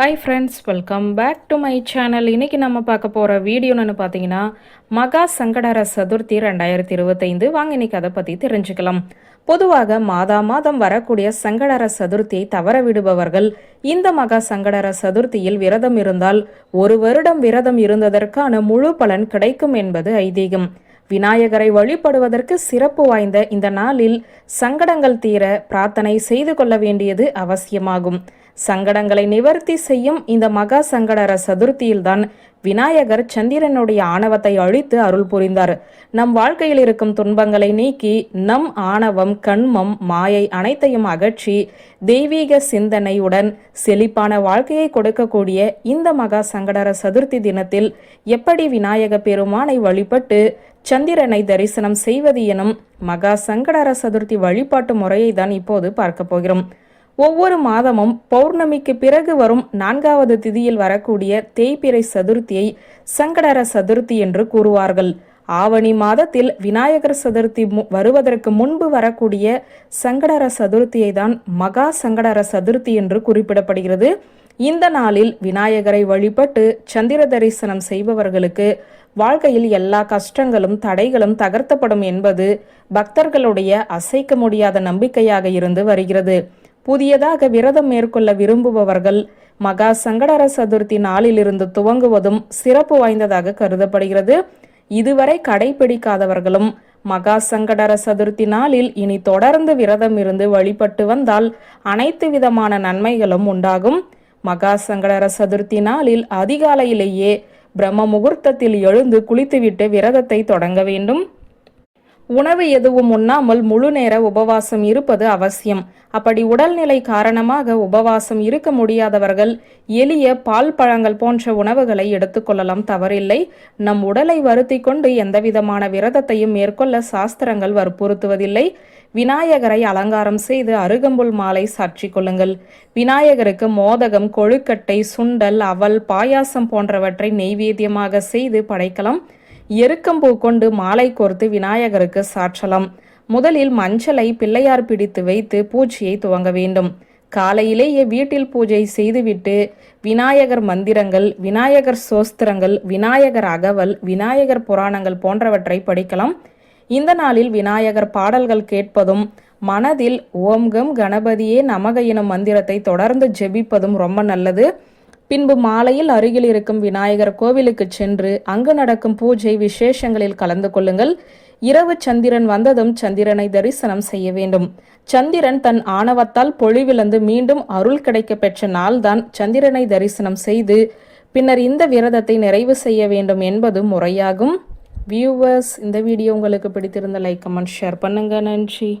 Hi friends welcome back to my channel இன்னைக்கு நம்ம பார்க்க போகிற வீடியோன்னு பார்த்தீங்கன்னா மகா சங்கடர சதுர்த்தி ரெண்டாயிரத்தி இருபத்தைந்து. வாங்க இன்னைக்கு அதை பற்றி தெரிஞ்சுக்கலாம். பொதுவாக மாதா மாதம் வரக்கூடிய சங்கடர சதுர்த்தியை தவற விடுபவர்கள் இந்த மகா சங்கடர சதுர்த்தியில் விரதம் இருந்தால் ஒரு வருடம் விரதம் இருந்ததற்கான முழு பலன் கிடைக்கும் என்பது ஐதீகம். விநாயகரை வழிபடுவதற்கு சிறப்பு வாய்ந்த இந்த நாளில் சங்கடங்கள் தீர பிரார்த்தனை செய்து கொள்ள வேண்டியது அவசியமாகும். சங்கடங்களை நிவர்த்தி செய்யும் இந்த மகா சங்கடர சதுர்த்தியில்தான் விநாயகர் சந்திரனுடைய ஆணவத்தை அழித்து அருள் புரிந்தார். நம் வாழ்க்கையில் இருக்கும் துன்பங்களை நீக்கி நம் ஆணவம் கண்மம் மாயை அனைத்தையும் அகற்றி தெய்வீக சிந்தனையுடன் செழிப்பான வாழ்க்கையை கொடுக்கக்கூடிய இந்த மகா சங்கடர சதுர்த்தி தினத்தில் எப்படி விநாயக பெருமானை வழிபட்டு சந்திரனை தரிசனம் செய்வது எனும் மகா சங்கடர சதுர்த்தி வழிபாட்டு முறையை தான் இப்போது பார்க்க போகிறோம். ஒவ்வொரு மாதமும் பௌர்ணமிக்கு பிறகு வரும் நான்காவது திதியில் வரக்கூடிய தேய்பிறை சதுர்த்தியை சங்கடர சதுர்த்தி என்று கூறுவார்கள். ஆவணி மாதத்தில் விநாயகர் சதுர்த்தி வருவதற்கு முன்பு வரக்கூடிய சங்கடர சதுர்த்தியை தான் மகா சங்கடர சதுர்த்தி என்று குறிப்பிடப்படுகிறது. இந்த நாளில் விநாயகரை வழிபட்டு சந்திர தரிசனம் செய்பவர்களுக்கு வாழ்க்கையில் எல்லா கஷ்டங்களும் தடைகளும் தகர்த்தப்படும் என்பது பக்தர்களுடைய அசைக்க முடியாத நம்பிக்கையாக இருந்து வருகிறது. புதியதாக விரதம் மேற்கொள்ள விரும்புபவர்கள் மகா சங்கடர சதுர்த்தி நாளிலிருந்து துவங்குவதும் சிறப்பு வாய்ந்ததாக கருதப்படுகிறது. இதுவரை கடைபிடிக்காதவர்களும் மகா சங்கடர சதுர்த்தி நாளில் இனி தொடர்ந்து விரதம் இருந்து வழிபட்டு வந்தால் அனைத்து விதமான நன்மைகளும் உண்டாகும். மகா சங்கடர சதுர்த்தி நாளில் அதிகாலையிலேயே பிரம்ம முகூர்த்தத்தில் எழுந்து குளித்துவிட்டு விரதத்தை தொடங்க வேண்டும். உணவு எதுவும் உண்ணாமல் முழு நேர உபவாசம் இருப்பது அவசியம். அப்படி உடல்நிலை காரணமாக உபவாசம் இருக்க முடியாதவர்கள் எளிய பால் பழங்கள் போன்ற உணவுகளை எடுத்துக்கொள்ளலாம் தவறில்லை. நம் உடலை வருத்தி கொண்டு எந்தவிதமான விரதத்தையும் மேற்கொள்ள சாஸ்திரங்கள் வற்புறுத்துவதில்லை. விநாயகரை அலங்காரம் செய்து அருகம்புல் மாலை சாற்றி கொள்ளுங்கள். விநாயகருக்கு மோதகம் கொழுக்கட்டை சுண்டல் அவல் பாயாசம் போன்றவற்றை நெய்வேத்தியமாக செய்து படைக்கலாம். எருக்கம்பூ கொண்டு மாலை கோர்த்து விநாயகருக்கு சாற்றலாம். முதலில் மஞ்சளை பிள்ளையார் பிடித்து வைத்து பூஜையை துவங்க வேண்டும். காலையிலேயே வீட்டில் பூஜை செய்துவிட்டு விநாயகர் மந்திரங்கள் விநாயகர் சோஸ்திரங்கள் விநாயகர் அகவல் விநாயகர் புராணங்கள் போன்றவற்றை படிக்கலாம். இந்த நாளில் விநாயகர் பாடல்கள் கேட்பதும் மனதில் ஓம்கம் கணபதியே நமக எனும் மந்திரத்தை தொடர்ந்து ஜெபிப்பதும் ரொம்ப நல்லது. பின்பு மாலையில் அருகில் இருக்கும் விநாயகர் கோவிலுக்கு சென்று அங்கு நடக்கும் பூஜை விசேஷங்களில் கலந்து கொள்ளுங்கள். இரவு சந்திரன் வந்ததும் சந்திரனை தரிசனம் செய்ய வேண்டும். சந்திரன் தன் ஆணவத்தால் பொழிவிழந்து மீண்டும் அருள் கிடைக்க பெற்ற நாள்தான் சந்திரனை தரிசனம் செய்து பின்னர் இந்த விரதத்தை நிறைவு செய்ய வேண்டும் என்பது முறையாகும். வியூவர்ஸ் இந்த வீடியோ உங்களுக்கு பிடித்திருந்த லைக் கமெண்ட் ஷேர் பண்ணுங்க. நன்றி.